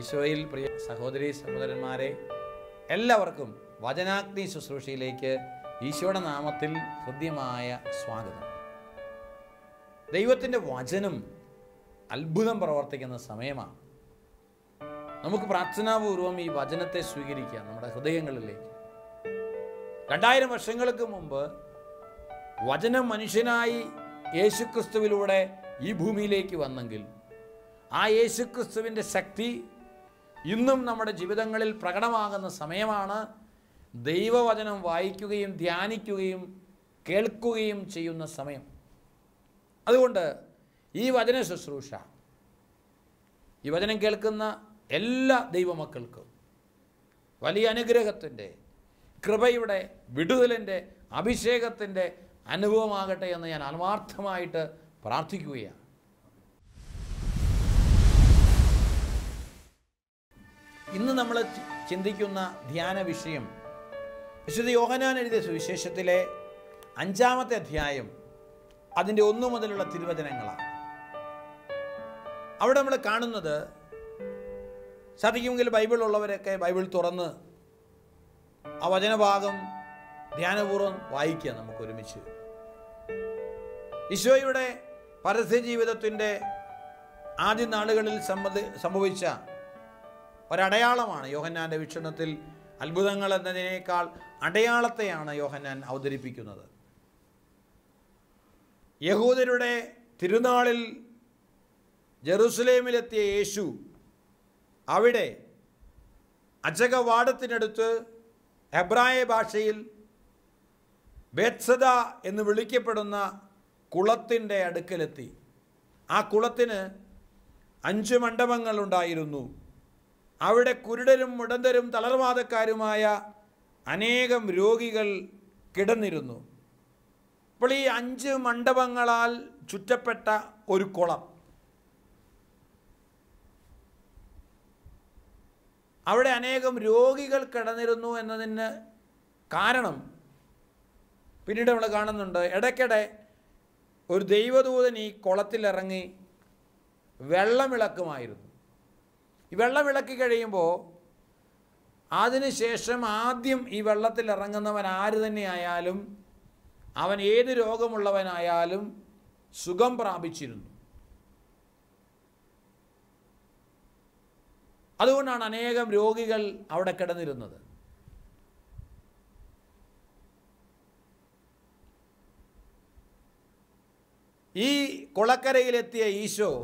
ഈശോയിൽ പ്രിയ സഹോദരി സഹോദരന്മാരെ എല്ലാവർക്കും വചനാഗ്നി ശുശ്രൂഷയിലേക്ക് ഈശോയുടെ നാമത്തിൽ ഹൃദ്യമായ സ്വാഗതം. ദൈവത്തിന്റെ വചനം അത്ഭുതം പ്രവർത്തിക്കുന്ന സമയമാണ്. നമുക്ക് പ്രാർത്ഥനാപൂർവം ഈ വചനത്തെ സ്വീകരിക്കാം നമ്മുടെ ഹൃദയങ്ങളിലേക്ക്. രണ്ടായിരം വർഷങ്ങൾക്ക് മുമ്പ് വചനം മനുഷ്യനായി യേശുക്രിസ്തുവിലൂടെ ഈ ഭൂമിയിലേക്ക് വന്നെങ്കിൽ ആ യേശുക്രിസ്തുവിന്റെ ശക്തി ഇന്നും നമ്മുടെ ജീവിതങ്ങളിൽ പ്രകടമാകുന്ന സമയമാണ് ദൈവവചനം വായിക്കുകയും ധ്യാനിക്കുകയും കേൾക്കുകയും ചെയ്യുന്ന സമയം. അതുകൊണ്ട് ഈ വചന ശുശ്രൂഷ ഈ വചനം കേൾക്കുന്ന എല്ലാ ദൈവമക്കൾക്കും വലിയ അനുഗ്രഹത്തിന്റെ കൃപയുടെ വിടുതലിന്റെ അഭിഷേകത്തിന്റെ അനുഭവമാകട്ടെ എന്ന് ഞാൻ ആത്മാർത്ഥമായിട്ട് പ്രാർത്ഥിക്കുകയാണ്. ഇന്ന് നമ്മൾ ചിന്തിക്കുന്ന ധ്യാന വിഷയം വിശുദ്ധ യോഹനാൻ എഴുതിയ സുവിശേഷത്തിലെ അഞ്ചാമത്തെ അധ്യായം അതിന്റെ ഒന്നു മുതലുള്ള തിരുവചനങ്ങളാണ്. അവിടെ നമ്മൾ കാണുന്നത് സാധിക്കുമെങ്കിൽ ബൈബിൾ ഉള്ളവരൊക്കെ ബൈബിൾ തുറന്ന് ആ വചനഭാഗം ധ്യാനപൂർവം വായിക്കുക നമുക്ക് ഒരുമിച്ച് ഈശോയുടെ പരസ്യ ജീവിതത്തിന്റെ ആദ്യ നാളുകളിൽ സംബന്ധി സംഭവിച്ച ഒരടയാളമാണ് യോഹന്നാന്റെ വീക്ഷണത്തിൽ അത്ഭുതങ്ങൾ എന്നതിനേക്കാൾ അടയാളത്തെയാണ് യോഹന്നാൻ അവതരിപ്പിക്കുന്നത്. യഹൂദരുടെ തിരുനാളിൽ ജെറുസലേമിലെത്തിയ യേശു അവിടെ അജകവാടത്തിനടുത്ത് ഹെബ്രായ ഭാഷയിൽ ബേത്സദ എന്ന് വിളിക്കപ്പെടുന്ന കുളത്തിന്റെ അടുക്കലെത്തി. ആ കുളത്തിന് അഞ്ച് മണ്ഡപങ്ങളുണ്ടായിരുന്നു അവിടെ കുരുടരും മുടന്തരും തളർവാദക്കാരുമായ അനേകം രോഗികൾ കിടന്നിരുന്നു. അപ്പോൾ ഈ അഞ്ച് മണ്ഡപങ്ങളാൽ ചുറ്റപ്പെട്ട ഒരു കുളം. അവിടെ അനേകം രോഗികൾ കിടന്നിരുന്നു എന്നതിന് കാരണം പിന്നീട് നമ്മൾ കാണുന്നുണ്ട്. ഇടയ്ക്കിടെ ഒരു ദൈവദൂതൻ ഈ കുളത്തിലിറങ്ങി വെള്ളമിളക്കുമായിരുന്നു. ഈ വെള്ളമിളക്കി കഴിയുമ്പോൾ അതിനുശേഷം ആദ്യം ഈ വെള്ളത്തിൽ ഇറങ്ങുന്നവൻ ആര് തന്നെയായാലും അവൻ ഏത് രോഗമുള്ളവനായാലും സുഖം പ്രാപിച്ചിരുന്നു. അതുകൊണ്ടാണ് അനേകം രോഗികൾ അവിടെ കിടന്നിരുന്നത്. ഈ കുളക്കരയിലെത്തിയ ഈശോ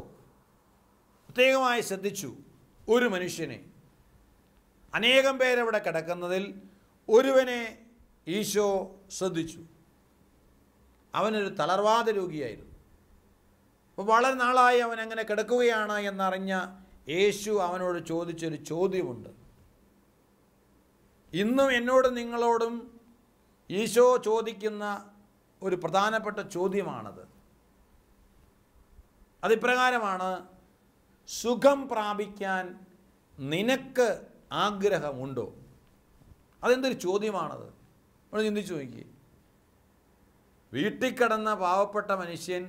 പ്രത്യേകമായി ശ്രദ്ധിച്ചു ഒരു മനുഷ്യനെ. അനേകം പേരവിടെ കിടക്കുന്നതിൽ ഒരുവനെ ഈശോ ശ്രദ്ധിച്ചു. അവനൊരു തളർവാദ രോഗിയായിരുന്നു. അപ്പോൾ വളരെ നാളായി അവൻ അങ്ങനെ കിടക്കുകയാണ് എന്നറിഞ്ഞ യേശു അവനോട് ചോദിച്ചൊരു ചോദ്യമുണ്ട്. ഇന്നും എന്നോടും നിങ്ങളോടും ഈശോ ചോദിക്കുന്ന ഒരു പ്രധാനപ്പെട്ട ചോദ്യമാണത്. അതിപ്രകാരമാണ് സുഖം പ്രാപിക്കാൻ നിനക്ക് ആഗ്രഹമുണ്ടോ? അതെന്തൊരു ചോദ്യമാണത്? നമ്മൾ ചിന്തിച്ചു നോക്കി വീട്ടിൽ കിടന്ന പാവപ്പെട്ട മനുഷ്യൻ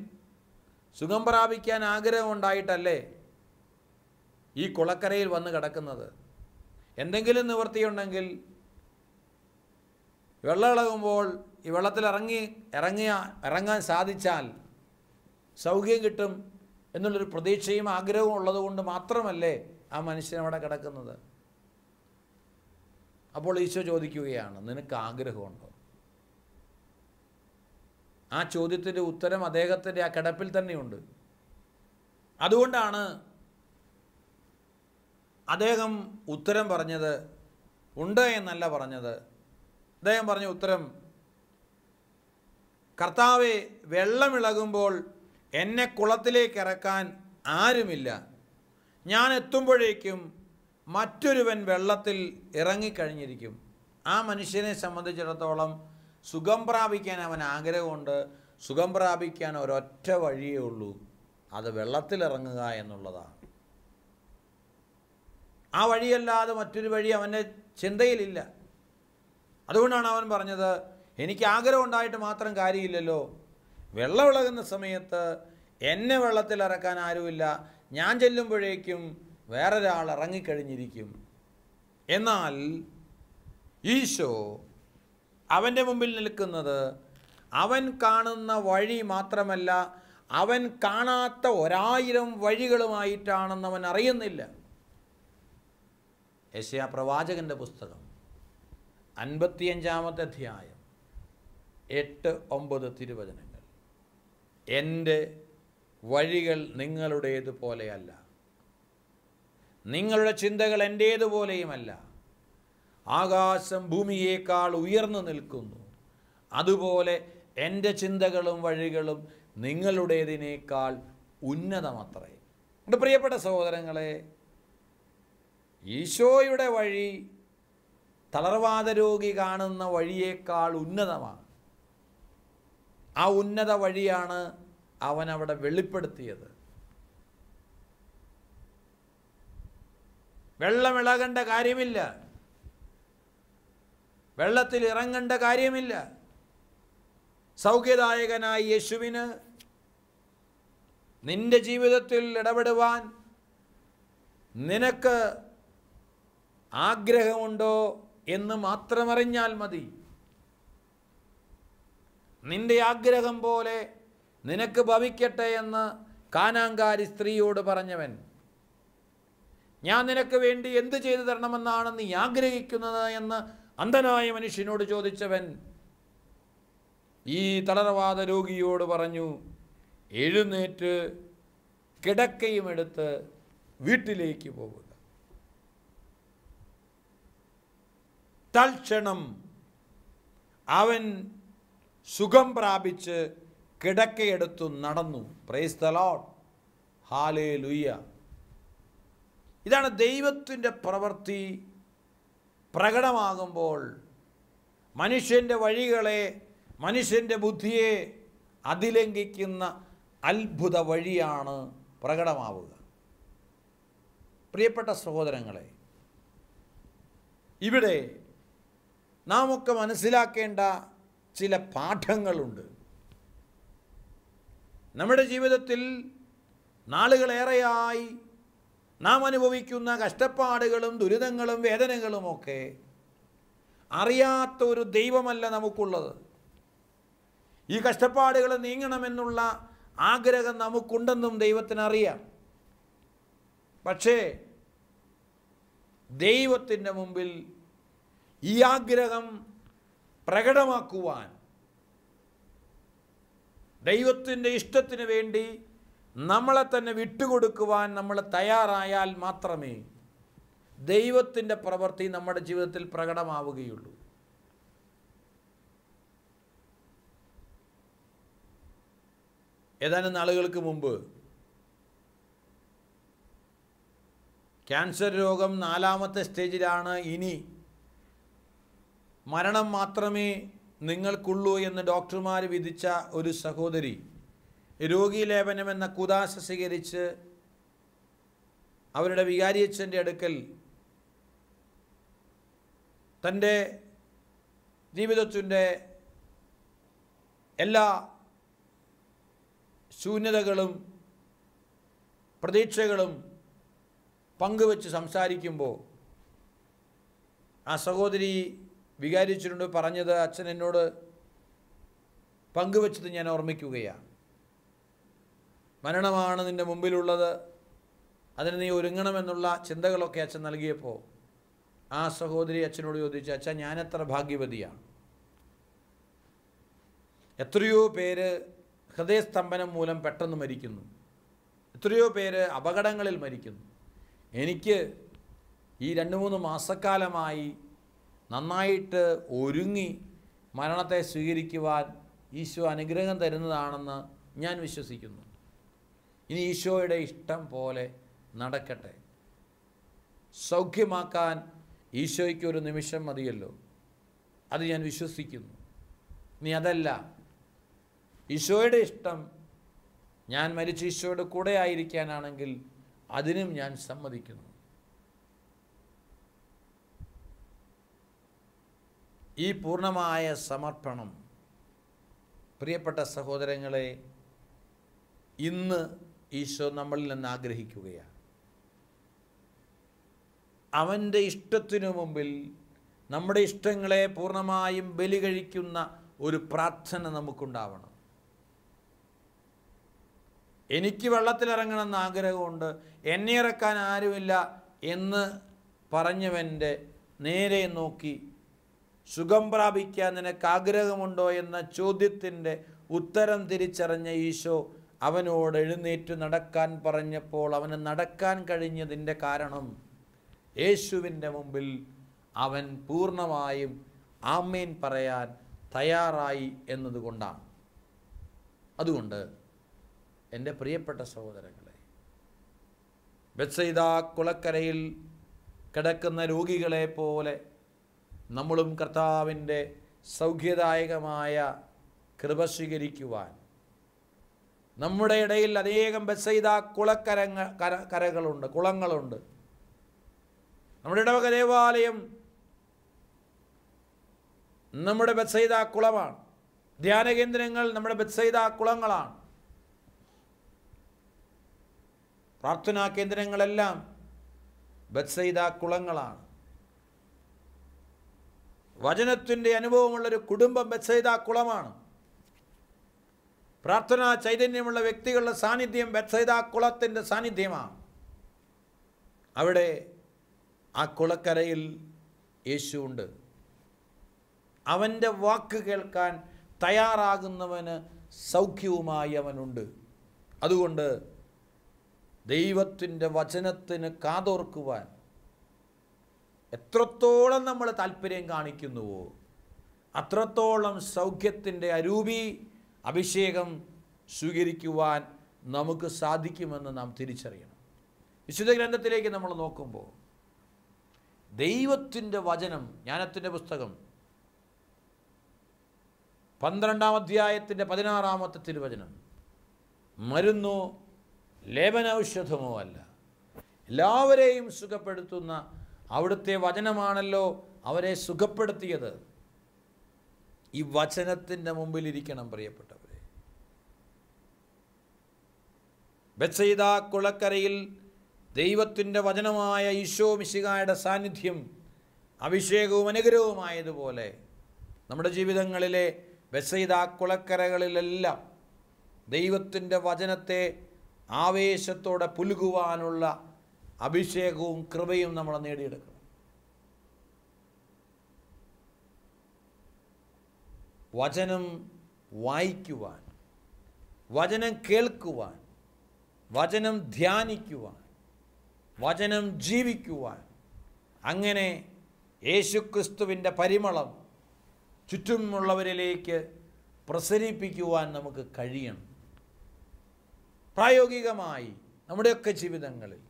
സുഖം പ്രാപിക്കാൻ ആഗ്രഹമുണ്ടായിട്ടല്ലേ ഈ കുളക്കരയിൽ വന്ന് കിടക്കുന്നത്? എന്തെങ്കിലും നിവൃത്തിയുണ്ടെങ്കിൽ വെള്ളം ഇളകുമ്പോൾ ഈ വെള്ളത്തിൽ ഇറങ്ങി ഇറങ്ങിയ ഇറങ്ങാൻ സാധിച്ചാൽ സൗഖ്യം കിട്ടും എന്നുള്ളൊരു പ്രതീക്ഷയും ആഗ്രഹവും ഉള്ളതുകൊണ്ട് മാത്രമല്ലേ ആ മനുഷ്യൻ അവിടെ കിടക്കുന്നത്? അപ്പോൾ ഈശോ ചോദിക്കുകയാണ് നിനക്ക് ആഗ്രഹമുണ്ടോ? ആ ചോദ്യത്തിന്റെ ഉത്തരം അദ്ദേഹത്തിന്റെ ആ കിടപ്പിൽ തന്നെയുണ്ട്. അതുകൊണ്ടാണ് അദ്ദേഹം ഉത്തരം പറഞ്ഞത് ഉണ്ട് എന്നല്ല പറഞ്ഞത്. അദ്ദേഹം പറഞ്ഞ ഉത്തരം കർത്താവെ വെള്ളമിളകുമ്പോൾ എന്നെ കുളത്തിലേക്ക് ഇറക്കാൻ ആരുമില്ല. ഞാൻ എത്തുമ്പോഴേക്കും മറ്റൊരുവൻ വെള്ളത്തിൽ ഇറങ്ങിക്കഴിഞ്ഞിരിക്കും. ആ മനുഷ്യനെ സംബന്ധിച്ചിടത്തോളം സുഖം പ്രാപിക്കാൻ അവൻ ആഗ്രഹമുണ്ട്. സുഖം പ്രാപിക്കാൻ ഒരൊറ്റ വഴിയേ ഉള്ളൂ. അത് വെള്ളത്തിലിറങ്ങുക എന്നുള്ളതാണ്. ആ വഴിയല്ലാതെ മറ്റൊരു വഴി അവന്റെ ചിന്തയിലില്ല. അതുകൊണ്ടാണ് അവൻ പറഞ്ഞത് എനിക്ക് ആഗ്രഹം ഉണ്ടായിട്ട് മാത്രം കാര്യമില്ലല്ലോ. വെള്ളമിളകുന്ന സമയത്ത് എന്നെ വെള്ളത്തിൽ ഇറക്കാൻ ആരുമില്ല. ഞാൻ ചെല്ലുമ്പോഴേക്കും വേറൊരാൾ ഇറങ്ങിക്കഴിഞ്ഞിരിക്കും. എന്നാൽ ഈശോ അവന്റെ മുമ്പിൽ നിൽക്കുന്നത് അവൻ കാണുന്ന വഴി മാത്രമല്ല അവൻ കാണാത്ത ഒരായിരം വഴികളുമായിട്ടാണെന്ന് അവൻ അറിയുന്നില്ല. യശയാ പ്രവാചകന്റെ പുസ്തകം അൻപത്തിയഞ്ചാമത്തെ അധ്യായം എട്ട് ഒമ്പത് തിരുവചനങ്ങൾ. എന്റെ വഴികൾ നിങ്ങളുടേതുപോലെയല്ല. നിങ്ങളുടെ ചിന്തകൾ എന്റേതുപോലെയുമല്ല ആകാശം ഭൂമിയേക്കാൾ ഉയർന്നു നിൽക്കുന്നു. അതുപോലെ എന്റെ ചിന്തകളും വഴികളും നിങ്ങളുടേതിനേക്കാൾ ഉന്നതമത്രേ. എന്റെ പ്രിയപ്പെട്ട സഹോദരങ്ങളെ ഈശോയുടെ വഴി തളർവാദ രോഗി കാണുന്ന വഴിയേക്കാൾ ഉന്നതമാണ്. ആ ഉന്നത വഴിയാണ് അവൻ അവിടെ വെളിപ്പെടുത്തിയത്. വെള്ളമിളകേണ്ട കാര്യമില്ല. വെള്ളത്തിൽ ഇറങ്ങേണ്ട കാര്യമില്ല. സൗഖ്യദായകനായ യേശുവിന് നിന്റെ ജീവിതത്തിൽ ഇടപെടുവാൻ നിനക്ക് ആഗ്രഹമുണ്ടോ എന്ന് മാത്രമറിഞ്ഞാൽ മതി. നിന്റെ ആഗ്രഹം പോലെ നിനക്ക് ഭവിക്കട്ടെ എന്ന് കാനാങ്കാരി സ്ത്രീയോട് പറഞ്ഞവൻ ഞാൻ നിനക്ക് വേണ്ടി എന്ത് ചെയ്തു തരണമെന്നാണ് നീ ആഗ്രഹിക്കുന്നത്? എന്ന് അന്ധനായ മനുഷ്യനോട് ചോദിച്ചവൻ ഈ തളർവാദ രോഗിയോട് പറഞ്ഞു എഴുന്നേറ്റ് കിടക്കയും എടുത്ത് വീട്ടിലേക്ക് പോകുക തൽക്ഷണം അവൻ സുഖം പ്രാപിച്ച് കിടക്കയെടുത്തു നടന്നു. പ്രൈസ് തലോട്ട് ഹാലേ ലുയ്യ ഇതാണ് ദൈവത്തിന്റെ പ്രവൃത്തി. പ്രകടമാകുമ്പോൾ മനുഷ്യന്റെ വഴികളെ മനുഷ്യന്റെ ബുദ്ധിയെ അതിലംഘിക്കുന്ന അത്ഭുത വഴിയാണ് പ്രകടമാവുക. പ്രിയപ്പെട്ട സഹോദരങ്ങളെ ഇവിടെ നാം ഒക്കെ മനസ്സിലാക്കേണ്ട ചില പാഠങ്ങളുണ്ട്. നമ്മുടെ ജീവിതത്തിൽ നാളുകളേറെയായി നാം അനുഭവിക്കുന്ന കഷ്ടപ്പാടുകളും ദുരിതങ്ങളും വേദനകളുമൊക്കെ അറിയാത്ത ഒരു ദൈവമല്ല നമുക്കുള്ളത്. ഈ കഷ്ടപ്പാടുകൾ നീങ്ങണമെന്നുള്ള ആഗ്രഹം നമുക്കുണ്ടെന്നും ദൈവത്തിനറിയാം. പക്ഷേ ദൈവത്തിന്റെ മുമ്പിൽ ഈ ആഗ്രഹം പ്രകടമാക്കുവാൻ ദൈവത്തിന്റെ ഇഷ്ടത്തിന് വേണ്ടി നമ്മളെ തന്നെ വിട്ടുകൊടുക്കുവാൻ നമ്മൾ തയ്യാറായാൽ മാത്രമേ ദൈവത്തിന്റെ പ്രവൃത്തി നമ്മുടെ ജീവിതത്തിൽ പ്രകടമാവുകയുള്ളൂ. ഏതാനും നാളുകൾക്ക് മുമ്പ് ക്യാൻസർ രോഗം നാലാമത്തെ സ്റ്റേജിലാണ്. ഇനി മരണം മാത്രമേ നിങ്ങൾക്കുള്ളൂ എന്ന് ഡോക്ടർമാർ വിധിച്ച ഒരു സഹോദരി രോഗീലേപനം എന്ന കുദാശ സ്വീകരിച്ച് അവരുടെ വികാരിയച്ഛന്റെ അടുക്കൽ തന്റെ ജീവിതത്തിന്റെ എല്ലാ ശൂന്യതകളും പ്രതീക്ഷകളും പങ്കുവെച്ച് സംസാരിക്കുമ്പോൾ ആ സഹോദരി വികാരിച്ചിട്ടുണ്ട് പറഞ്ഞത് അച്ഛൻ എന്നോട് പങ്കുവെച്ചത് ഞാൻ ഓർമ്മിക്കുകയാണ്. മരണമാണ് നിന്റെ മുമ്പിലുള്ളത്. അതിന് നീ ഒരുങ്ങണമെന്നുള്ള ചിന്തകളൊക്കെ അച്ഛൻ നൽകിയപ്പോൾ ആ സഹോദരി അച്ഛനോട് ചോദിച്ചു അച്ഛൻ ഞാനെത്ര ഭാഗ്യവതിയാണ്? എത്രയോ പേര് ഹൃദയസ്തംഭനം മൂലം പെട്ടെന്ന് മരിക്കുന്നു. എത്രയോ പേര് അപകടങ്ങളിൽ മരിക്കുന്നു. എനിക്ക് ഈ രണ്ട് മൂന്ന് മാസക്കാലമായി നന്നായിട്ട് ഒരുങ്ങി മരണത്തെ സ്വീകരിക്കുവാൻ ഈശോ അനുഗ്രഹം തരുന്നതാണെന്ന് ഞാൻ വിശ്വസിക്കുന്നു. ഇനി ഈശോയുടെ ഇഷ്ടം പോലെ നടക്കട്ടെ. സൗഖ്യമാക്കാൻ ഈശോയ്ക്ക് ഒരു നിമിഷം മതിയല്ലോ. അത് ഞാൻ വിശ്വസിക്കുന്നു. നീ അതല്ല. ഈശോയുടെ ഇഷ്ടം ഞാൻ മരിച്ച ഈശോയുടെ കൂടെ ആയിരിക്കാനാണെങ്കിൽ അതിനും ഞാൻ സമ്മതിക്കുന്നു. ഈ പൂർണമായ സമർപ്പണം പ്രിയപ്പെട്ട സഹോദരങ്ങളെ ഇന്ന് ഈശോ നമ്മളിൽ നിന്ന് ആഗ്രഹിക്കുകയാണ്. അവന്റെ ഇഷ്ടത്തിനു മുമ്പിൽ നമ്മുടെ ഇഷ്ടങ്ങളെ പൂർണമായും ബലി കഴിക്കുന്ന ഒരു പ്രാർത്ഥന നമുക്കുണ്ടാവണം. എനിക്ക് വെള്ളത്തിലിറങ്ങണമെന്ന് ആഗ്രഹമുണ്ട് എന്നെ ഇറക്കാൻ ആരുമില്ല എന്ന് പറഞ്ഞവന്റെ നേരെ നോക്കി സുഖം പ്രാപിക്കാൻ നിനക്ക് ആഗ്രഹമുണ്ടോ എന്ന ചോദ്യത്തിന്റെ ഉത്തരം തിരിച്ചറിഞ്ഞ ഈശോ അവനോട് എഴുന്നേറ്റ് നടക്കാൻ പറഞ്ഞപ്പോൾ അവന് നടക്കാൻ കഴിഞ്ഞതിന്റെ കാരണം യേശുവിന്റെ മുമ്പിൽ അവൻ പൂർണമായും ആമേൻ പറയാൻ തയ്യാറായി എന്നതുകൊണ്ടാണ്. അതുകൊണ്ട് എന്റെ പ്രിയപ്പെട്ട സഹോദരങ്ങളെ ബത്സൈദ കുളക്കരയിൽ കിടക്കുന്ന രോഗികളെ പോലെ നമ്മളും കർത്താവിന്റെ സൗഖ്യദായകമായ കൃപ സ്വീകരിക്കുവാൻ നമ്മുടെ ഇടയിൽ അനേകം ബസൈദ കുളക്കരങ്ങ കര കരകളുണ്ട് കുളങ്ങളുണ്ട്. നമ്മുടെ ഇടവക ദേവാലയം നമ്മുടെ ബസൈദ കുളമാണ്. ധ്യാന കേന്ദ്രങ്ങൾ നമ്മുടെ ബസൈദ കുളങ്ങളാണ്. പ്രാർത്ഥനാ കേന്ദ്രങ്ങളെല്ലാം ബത്സൈദ കുളങ്ങളാണ്. വചനത്തിന്റെ അനുഭവമുള്ളൊരു കുടുംബം ബത്സൈദ കുളമാണ്. പ്രാർത്ഥനാ ചൈതന്യമുള്ള വ്യക്തികളുടെ സാന്നിധ്യം ബത്സൈദ കുളത്തിന്റെ സാന്നിധ്യമാണ്. അവിടെ ആ കുളക്കരയിൽ യേശുണ്ട് അവന്റെ വാക്ക് കേൾക്കാൻ തയ്യാറാകുന്നവന് സൗഖ്യവുമായി അവനുണ്ട്. അതുകൊണ്ട് ദൈവത്തിന്റെ വചനത്തിന് കാതോർക്കുവാൻ എത്രത്തോളം നമ്മൾ താല്പര്യം കാണിക്കുന്നുവോ അത്രത്തോളം സൗഖ്യത്തിന്റെ അരൂപി അഭിഷേകം സ്വീകരിക്കുവാൻ നമുക്ക് സാധിക്കുമെന്ന് നാം തിരിച്ചറിയണം. വിശുദ്ധ ഗ്രന്ഥത്തിലേക്ക് നമ്മൾ നോക്കുമ്പോൾ ദൈവത്തിന്റെ വചനം ജ്ഞാനത്തിന്റെ പുസ്തകം പന്ത്രണ്ടാം അധ്യായത്തിന്റെ പതിനാറാമത്തെ തിരുവചനം മരുന്നോ ലേപനൌഷധമോ അല്ല. എല്ലാവരെയും സുഖപ്പെടുത്തുന്ന അവിടുത്തെ വചനമാണല്ലോ അവരെ സുഖപ്പെടുത്തിയത്. ഈ വചനത്തിന്റെ മുമ്പിൽ ഇരിക്കണം പ്രിയപ്പെട്ടവരെ. ബത്സൈദ കുളക്കരയിൽ ദൈവത്തിന്റെ വചനമായ ഈശോ മിശികായുടെ സാന്നിധ്യം അഭിഷേകവും അനുഗ്രഹവുമായതുപോലെ നമ്മുടെ ജീവിതങ്ങളിലെ ബത്സൈദ കുളക്കരകളിലെല്ലാം ദൈവത്തിന്റെ വചനത്തെ ആവേശത്തോടെ പുലുകുവാനുള്ള അഭിഷേകവും കൃപയും നമ്മൾ നേടിയെടുക്കണം. വചനം വായിക്കുവാൻ വചനം കേൾക്കുവാൻ വചനം ധ്യാനിക്കുവാൻ വചനം ജീവിക്കുവാൻ അങ്ങനെ യേശുക്രിസ്തുവിന്റെ പരിമളം ചുറ്റുമുള്ളവരിലേക്ക് പ്രസരിപ്പിക്കുവാൻ നമുക്ക് കഴിയണം. പ്രായോഗികമായി നമ്മുടെയൊക്കെ ജീവിതങ്ങളിൽ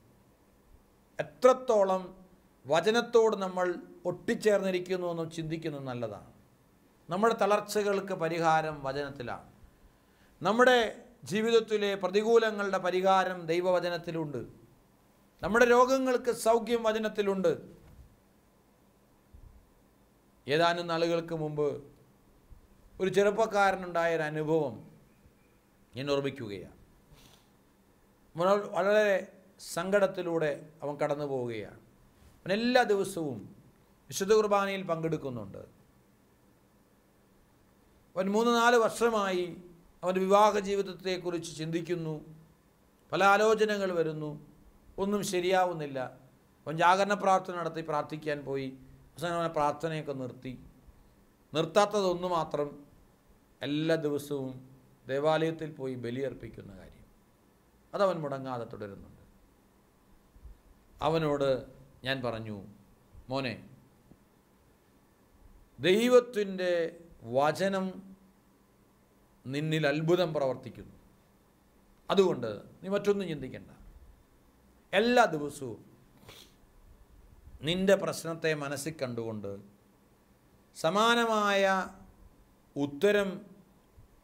എത്രത്തോളം വചനത്തോട് നമ്മൾ ഒട്ടിച്ചേർന്നിരിക്കുന്നു എന്ന് ചിന്തിക്കുന്നത് നല്ലതാണ്. നമ്മുടെ തളർച്ചകൾക്ക് പരിഹാരം വചനത്തിലാണ്. നമ്മുടെ ജീവിതത്തിലെ പ്രതികൂലങ്ങളുടെ പരിഹാരം ദൈവവചനത്തിലുണ്ട്. നമ്മുടെ രോഗങ്ങൾക്ക് സൗഖ്യം വചനത്തിലുണ്ട്. ഏതാനും നാളുകൾക്ക് മുമ്പ് ഒരു ചെറുപ്പക്കാരനുണ്ടായ ഒരു അനുഭവം ഞാൻ ഓർമ്മിക്കുകയാണ്. വളരെ- സങ്കടത്തിലൂടെ അവൻ കടന്നു പോവുകയാണ് അവൻ എല്ലാ ദിവസവും വിശുദ്ധ കുർബാനയിൽ പങ്കെടുക്കുന്നുണ്ട്. അവൻ മൂന്ന് നാല് വർഷമായി അവന്റെ വിവാഹ ജീവിതത്തെക്കുറിച്ച് ചിന്തിക്കുന്നു. പല ആലോചനകൾ വരുന്നു. ഒന്നും ശരിയാവുന്നില്ല. അവൻ ജാഗരണ പ്രാർത്ഥന നടത്തി പ്രാർത്ഥിക്കാൻ പോയി. അവസാനം അവനെ പ്രാർത്ഥനയൊക്കെ നിർത്തി. നിർത്താത്തതൊന്നു മാത്രം എല്ലാ ദിവസവും ദേവാലയത്തിൽ പോയി ബലിയർപ്പിക്കുന്ന കാര്യം. അതവൻ മുടങ്ങാതെ തുടരുന്നുണ്ട്. അവനോട് ഞാൻ പറഞ്ഞു മോനെ ദൈവത്തിന്റെ വചനം നിന്നിൽ അത്ഭുതം പ്രവർത്തിക്കുന്നു. അതുകൊണ്ട് നീ മറ്റൊന്നും ചിന്തിക്കണ്ട. എല്ലാ ദിവസവും നിന്റെ പ്രശ്നത്തെ മനസ്സിൽ കണ്ടുകൊണ്ട് സമാനമായ ഉത്തരം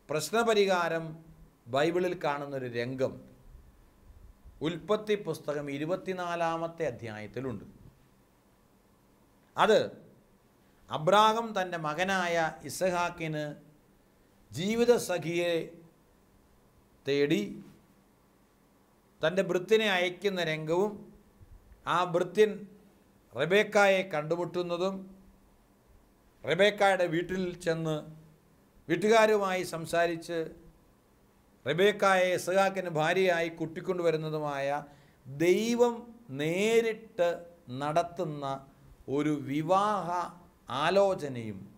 പ്രശ്നപരിഹാരം ബൈബിളിൽ കാണുന്നൊരു രംഗം ഉൽപ്പത്തി പുസ്തകം ഇരുപത്തിനാലാമത്തെ അധ്യായത്തിലുണ്ട്. അത് അബ്രാഹം തന്റെ മകനായ ഇസഹാക്കിന് ജീവിതസഖിയെ തേടി തന്റെ ഭൃത്തിനെ അയക്കുന്ന രംഗവും ആ ഭൃത്യൻ റബേക്കായെ കണ്ടുമുട്ടുന്നതും റബേക്കായുടെ വീട്ടിൽ ചെന്ന് വീട്ടുകാരുമായി സംസാരിച്ച് റബേക്കായെ ഇസഹാക്കിന് ഭാര്യയായി കുട്ടിക്കൊണ്ടുവരുന്നതുമായ ദൈവം നേരിട്ട് നടത്തുന്ന ഒരു വിവാഹ ആലോചനയും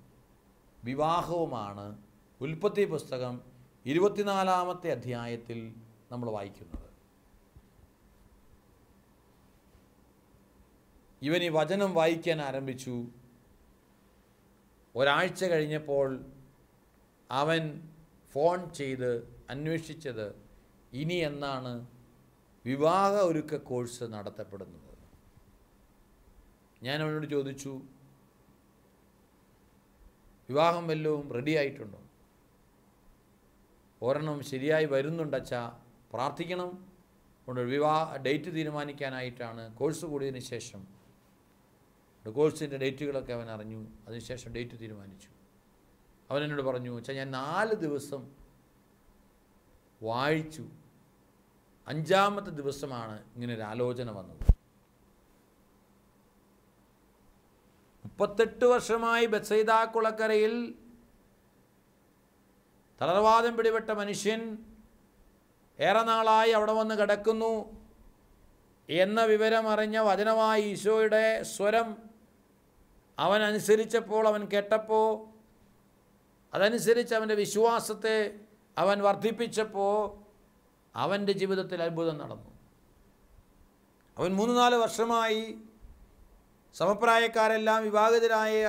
വിവാഹവുമാണ് ഉൽപ്പത്തി പുസ്തകം ഇരുപത്തിനാലാമത്തെ അധ്യായത്തിൽ നമ്മൾ വായിക്കുന്നത്. ഇവൻ ഈ വചനം വായിക്കാൻ ആരംഭിച്ചു. ഒരാഴ്ച കഴിഞ്ഞപ്പോൾ അവൻ ഫോൺ ചെയ്ത് അന്വേഷിച്ചത് ഇനി എന്നാണ് വിവാഹ ഒരുക്ക കോഴ്സ് നടത്തപ്പെടുന്നത്. ഞാൻ അവനോട് ചോദിച്ചു വിവാഹം വല്ലതും റെഡി ആയിട്ടുണ്ടോ? ഒരെണ്ണം ശരിയായി വരുന്നുണ്ടച്ചാ പ്രാർത്ഥിക്കണം. അതുകൊണ്ട് വിവാഹ ഡേറ്റ് തീരുമാനിക്കാനായിട്ടാണ് കോഴ്സ് കൂടിയതിന് ശേഷം. കോഴ്സിന്റെ ഡേറ്റുകളൊക്കെ അവൻ അറിഞ്ഞു. അതിനുശേഷം ഡേറ്റ് തീരുമാനിച്ചു. അവൻ എന്നോട് പറഞ്ഞു വെച്ചാൽ ഞാൻ നാല് ദിവസം വായിച്ചു അഞ്ചാമത്തെ ദിവസമാണ് ഇങ്ങനെ ഒരു ആലോചന വന്നത്. മുപ്പത്തെട്ട് വർഷമായി ബത്സൈദ കുളക്കരയിൽ തളർവാദം പിടിപെട്ട മനുഷ്യൻ ഏറെ നാളായി അവിടെ വന്ന് കിടക്കുന്നു എന്ന വിവരമറിഞ്ഞ വചനമായ ഈശോയുടെ സ്വരം അവൻ അനുസരിച്ചപ്പോൾ അവൻ കേട്ടപ്പോൾ അതനുസരിച്ച് അവന്റെ വിശ്വാസത്തെ അവൻ വർദ്ധിപ്പിച്ചപ്പോൾ അവന്റെ ജീവിതത്തിൽ അത്ഭുതം നടന്നു. അവൻ മൂന്ന് നാല് വർഷമായി സമപ്രായക്കാരെല്ലാം വിവാഹിതരായ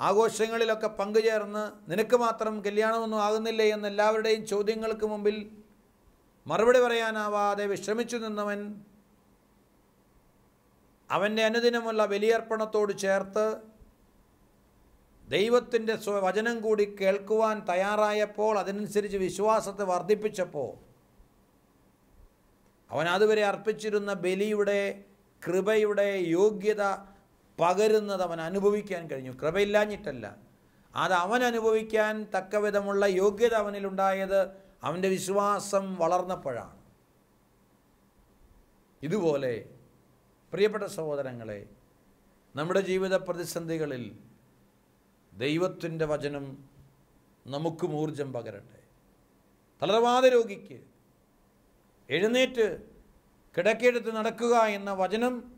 ആഘോഷങ്ങളിലൊക്കെ പങ്കുചേർന്ന് നിനക്ക് മാത്രം കല്യാണമൊന്നും ആകുന്നില്ലേ എന്ന എല്ലാവരുടെയും ചോദ്യങ്ങൾക്ക് മുമ്പിൽ മറുപടി പറയാനാവാതെ വിശ്രമിച്ചു നിന്നവൻ അവന്റെ അനുദിനമുള്ള ബലിയർപ്പണത്തോട് ചേർത്ത് ദൈവത്തിന്റെ സ്വവചനം കൂടി കേൾക്കുവാൻ തയ്യാറായപ്പോൾ അതിനനുസരിച്ച് വിശ്വാസത്തെ വർദ്ധിപ്പിച്ചപ്പോൾ അവൻ അതുവരെ അർപ്പിച്ചിരുന്ന ബലിയുടെ കൃപയുടെ യോഗ്യത പകരുന്നത് അവൻ അനുഭവിക്കാൻ കഴിഞ്ഞു. കൃപയില്ലാഞ്ഞിട്ടല്ല. അത് അവൻ അനുഭവിക്കാൻ തക്കവിധമുള്ള യോഗ്യത അവനിലുണ്ടായത് അവന്റെ വിശ്വാസം വളർന്നപ്പോഴാണ്. ഇതുപോലെ പ്രിയപ്പെട്ട സഹോദരങ്ങളെ നമ്മുടെ ജീവിത പ്രതിസന്ധികളിൽ ദൈവത്തിന്റെ വചനം നമുക്കും ഊർജം പകരട്ടെ. തളർവാദ രോഗിക്ക് എഴുന്നേറ്റ് കിടക്കെടുത്ത് നടക്കുക എന്ന വചനം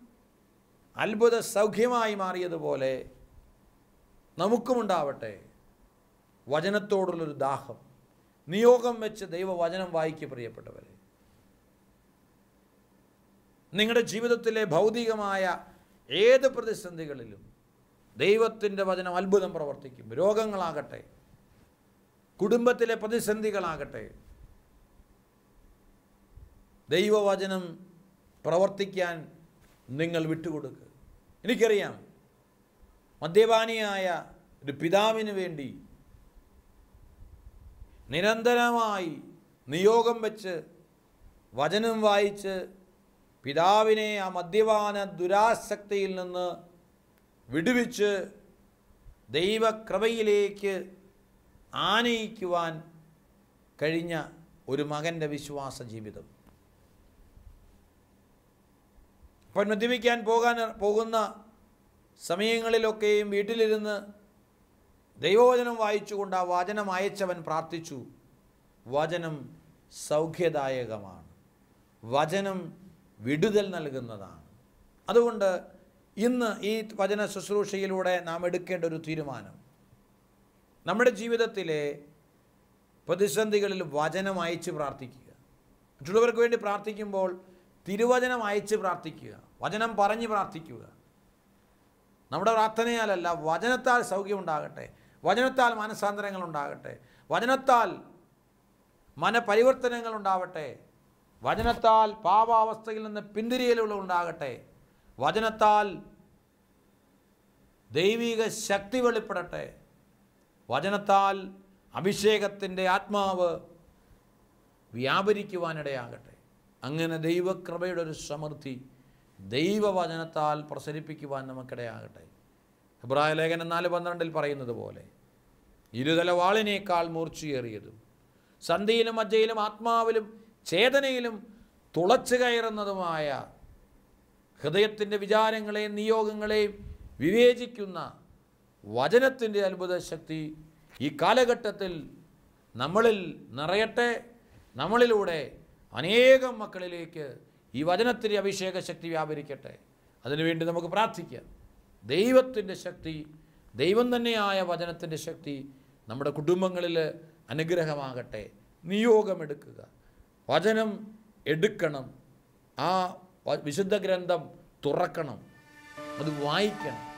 അത്ഭുത സൗഖ്യമായി മാറിയതുപോലെ നമുക്കുമുണ്ടാവട്ടെ വചനത്തോടുള്ളൊരു ദാഹം. നിയോഗം വെച്ച് ദൈവവചനം വായിക്കുക പ്രിയപ്പെട്ടവരെ. നിങ്ങളുടെ ജീവിതത്തിലെ ഭൗതികമായ ഏത് പ്രതിസന്ധികളിലും ദൈവത്തിന്റെ വചനം അത്ഭുതം പ്രവർത്തിക്കും. രോഗങ്ങളാകട്ടെ കുടുംബത്തിലെ പ്രതിസന്ധികളാകട്ടെ ദൈവവചനം പ്രവർത്തിക്കാൻ നിങ്ങൾ വിട്ടുകൊടുക്കുക എനിക്കറിയാം. മദ്യപാനിയായ ഒരു പിതാവിന് വേണ്ടി നിരന്തരമായി നിയോഗം വെച്ച് വചനം വായിച്ച് പിതാവിനെ ആ മദ്യപാന ദുരാസക്തിയിൽ നിന്ന് വിടുവിച്ച് ദൈവക്രമയിലേക്ക് ആനയിക്കുവാൻ കഴിഞ്ഞ ഒരു മകന്റെ വിശ്വാസ ജീവിതം. അവൻ മദ്യപിക്കാൻ പോകാൻ പോകുന്ന സമയങ്ങളിലൊക്കെയും വീട്ടിലിരുന്ന് ദൈവവചനം വായിച്ചുകൊണ്ട് ആ വചനം അയച്ചവൻ പ്രാർത്ഥിച്ചു. വചനം സൗഖ്യദായകമാണ്. വചനം വിടുതൽ നൽകുന്നതാണ്. അതുകൊണ്ട് ഇന്ന് ഈ വചന ശുശ്രൂഷയിലൂടെ നാം എടുക്കേണ്ട ഒരു തീരുമാനം. നമ്മുടെ ജീവിതത്തിലെ പ്രതിസന്ധികളിൽ വചനം അയച്ച് പ്രാർത്ഥിക്കുക. മറ്റുള്ളവർക്ക് വേണ്ടി പ്രാർത്ഥിക്കുമ്പോൾ തിരുവചനം അയച്ച് പ്രാർത്ഥിക്കുക. വചനം പറഞ്ഞ് പ്രാർത്ഥിക്കുക. നമ്മുടെ പ്രാർത്ഥനയാലല്ല വചനത്താൽ സൗഖ്യമുണ്ടാകട്ടെ വചനത്താൽ മനസാന്തരങ്ങൾ ഉണ്ടാകട്ടെ വചനത്താൽ മനപരിവർത്തനങ്ങൾ ഉണ്ടാവട്ടെ വചനത്താൽ പാപാവസ്ഥയിൽ നിന്ന് പിന്തിരിയലുകൾ ഉണ്ടാകട്ടെ വചനത്താൽ ദൈവിക ശക്തി വെളിപ്പെടട്ടെ വചനത്താൽ അഭിഷേകത്തിന്റെ ആത്മാവ് വ്യാപരിക്കുവാനിടയാകട്ടെ. അങ്ങനെ ദൈവകൃപയുടെ ഒരു സമൃദ്ധി ദൈവവചനത്താൽ പ്രസരിപ്പിക്കുവാൻ നമുക്കിടയാകട്ടെ. ഹെബ്രായ ലേഖനം നാല് പന്ത്രണ്ടിൽ പറയുന്നത് പോലെ ഇരുതലവാളിനേക്കാൾ മൂർച്ചയേറിയതും സന്ധിയിലും മജ്ജയിലും ആത്മാവിലും ചേതനയിലും തുളച്ചു കയറുന്നതുമായ ഹൃദയത്തിന്റെ വിചാരങ്ങളെയും നിയോഗങ്ങളെയും വിവേചിക്കുന്ന വചനത്തിന്റെ അത്ഭുത ശക്തി ഈ കാലഘട്ടത്തിൽ നമ്മളിൽ നിറയട്ടെ നമ്മളിലൂടെ അനേകം മക്കളിലേക്ക് ഈ വചനത്തിന്റെ അഭിഷേക ശക്തി വ്യാപരിക്കട്ടെ അതിനുവേണ്ടി നമുക്ക് പ്രാർത്ഥിക്കാം. ദൈവത്തിന്റെ ശക്തി ദൈവം തന്നെയായ വചനത്തിന്റെ ശക്തി നമ്മുടെ കുടുംബങ്ങളിൽ അനുഗ്രഹമാകട്ടെ. നിയോഗമെടുക്കുക. വചനം എടുക്കണം. ആ വിശുദ്ധ ഗ്രന്ഥം തുറക്കണം. അത് വായിക്കണം.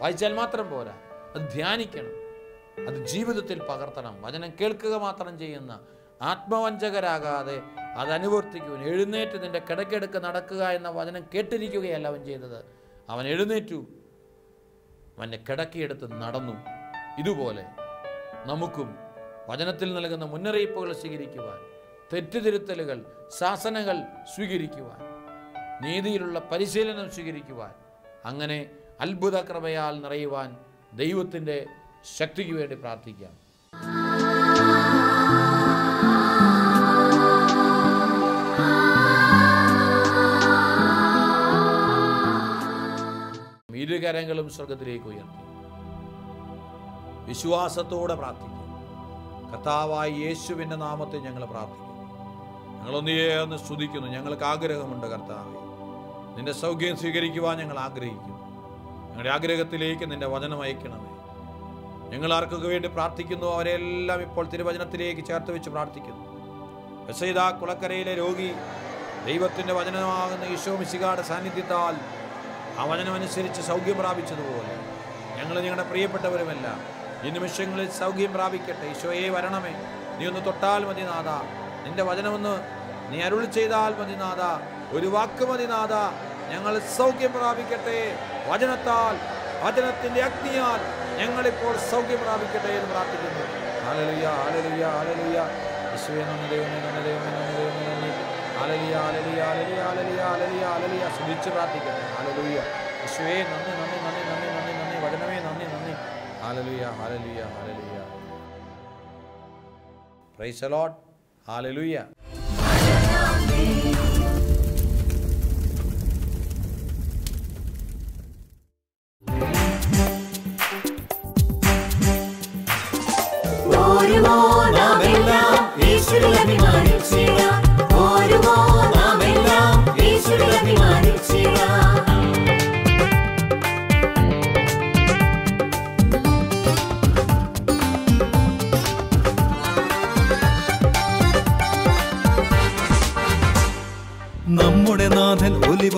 വായിച്ചാൽ മാത്രം പോരാ. അത് ധ്യാനിക്കണം. അത് ജീവിതത്തിൽ പകർത്തണം. വചനം കേൾക്കുക മാത്രം ചെയ്യുന്ന ആത്മവഞ്ചകരാകാതെ അത് എഴുന്നേറ്റ് നിന്റെ കിടക്കെടുക്ക് നടക്കുക എന്ന വചനം കേട്ടിരിക്കുകയല്ല അവൻ ചെയ്തത്. അവൻ എഴുന്നേറ്റു. അവന്റെ കിടക്കിയെടുത്ത് നടന്നു. ഇതുപോലെ നമുക്കും വചനത്തിൽ നൽകുന്ന മുന്നറിയിപ്പുകൾ സ്വീകരിക്കുവാൻ തെറ്റുതിരുത്തലുകൾ ശാസനകൾ സ്വീകരിക്കുവാൻ നീതിയിലുള്ള പരിശീലനം സ്വീകരിക്കുവാൻ അങ്ങനെ അത്ഭുത നിറയുവാൻ ദൈവത്തിന്റെ ശക്തിക്ക് വേണ്ടി പ്രാർത്ഥിക്കാം. ഇരുകരങ്ങളും സ്വർഗത്തിലേക്ക് ഉയർത്തി. വിശ്വാസത്തോടെ പ്രാർത്ഥിക്കും കർത്താവായി യേശുവിന്റെ നാമത്തിൽ ഞങ്ങൾ പ്രാർത്ഥിക്കുന്നു. ഞങ്ങളൊന്നിയേ ഒന്ന് സ്തുതിക്കുന്നു. ഞങ്ങൾക്ക് ആഗ്രഹമുണ്ട് കർത്താവെ. നിന്റെ സൗഖ്യം സ്വീകരിക്കുവാൻ ഞങ്ങൾ ആഗ്രഹിക്കുന്നു. ഞങ്ങളുടെ ആഗ്രഹത്തിലേക്ക് നിന്റെ വചനം അയക്കണമേ. ഞങ്ങൾ ആർക്കൊക്കെ വേണ്ടി പ്രാർത്ഥിക്കുന്നു അവരെല്ലാം ഇപ്പോൾ തിരുവചനത്തിലേക്ക് ചേർത്ത് വെച്ച് പ്രാർത്ഥിക്കുന്നു. കുളക്കരയിലെ രോഗി ദൈവത്തിന്റെ വചനമാകുന്ന ഈശോ മിശികാട് സാന്നിധ്യത്താൽ ആ വചനമനുസരിച്ച് സൗഖ്യം പ്രാപിച്ചതുപോലെ ഞങ്ങൾ ഞങ്ങളുടെ പ്രിയപ്പെട്ടവരുമെല്ലാം ഈ നിമിഷങ്ങളിൽ സൗഖ്യം പ്രാപിക്കട്ടെ. ഈശോയെ വരണമേ. നീ ഒന്ന് തൊട്ടാൽ മതി നാഥ. നിന്റെ വചനമൊന്ന് നീ അരുൾ ചെയ്താൽ മതി നാഥ. ഒരു വാക്ക് മതി നാഥ. ഞങ്ങൾ സൗഖ്യം പ്രാപിക്കട്ടെ. വചനത്താൽ വചനത്തിന്റെ അഗ്നിയാൽ ഞങ്ങളിപ്പോൾ സൗഖ്യം പ്രാപിക്കട്ടെ എന്ന് പ്രാർത്ഥിക്കുന്നു. ഹല്ലേലൂയ ഹല്ലേലൂയ ഹല്ലേലൂയ. യേശുവേ നന്ദി ദൈവമേ നന്ദി. ഹല്ലേലൂയ ഹല്ലേലൂയ ഹല്ലേലൂയ ഹല്ലേലൂയ ഹല്ലേലൂയ ഹല്ലേലൂയ സ്തുതിച്ച് പ്രാർത്ഥിക്കട്ടെ. ഹല്ലേലൂയ യേശുവേ നന്ദി നന്ദി നന്ദി നന്ദി നന്ദി നന്ദി. വചനമേ നന്ദി നന്ദി. ഹല്ലേലൂയ ഹല്ലേലൂയ ഹല്ലേലൂയ പ്രൈസ് ദി